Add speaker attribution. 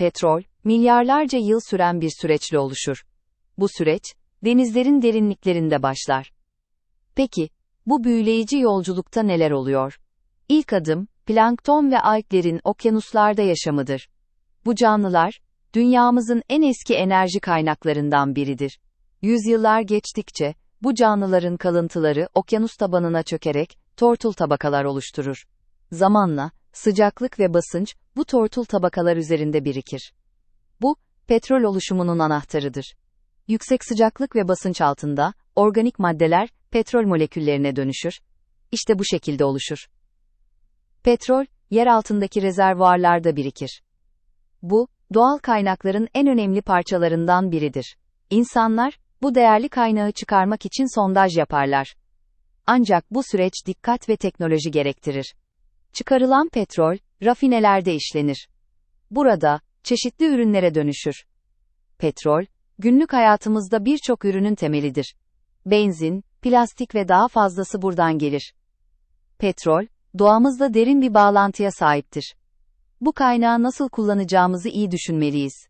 Speaker 1: petrol, milyarlarca yıl süren bir süreçle oluşur. Bu süreç, denizlerin derinliklerinde başlar. Peki, bu büyüleyici yolculukta neler oluyor? İlk adım, plankton ve alglerin okyanuslarda yaşamıdır. Bu canlılar, dünyamızın en eski enerji kaynaklarından biridir. Yüzyıllar geçtikçe, bu canlıların kalıntıları okyanus tabanına çökerek, tortul tabakalar oluşturur. Zamanla, sıcaklık ve basınç, bu tortul tabakalar üzerinde birikir. Bu, petrol oluşumunun anahtarıdır. Yüksek sıcaklık ve basınç altında, organik maddeler, petrol moleküllerine dönüşür. İşte bu şekilde oluşur. Petrol, yer altındaki rezervuarlarda birikir. Bu, doğal kaynakların en önemli parçalarından biridir. İnsanlar, bu değerli kaynağı çıkarmak için sondaj yaparlar. Ancak bu süreç dikkat ve teknoloji gerektirir. Çıkarılan petrol, rafinelerde işlenir. Burada, çeşitli ürünlere dönüşür. Petrol, günlük hayatımızda birçok ürünün temelidir. Benzin, plastik ve daha fazlası buradan gelir. Petrol, doğamızla derin bir bağlantıya sahiptir. Bu kaynağı nasıl kullanacağımızı iyi düşünmeliyiz.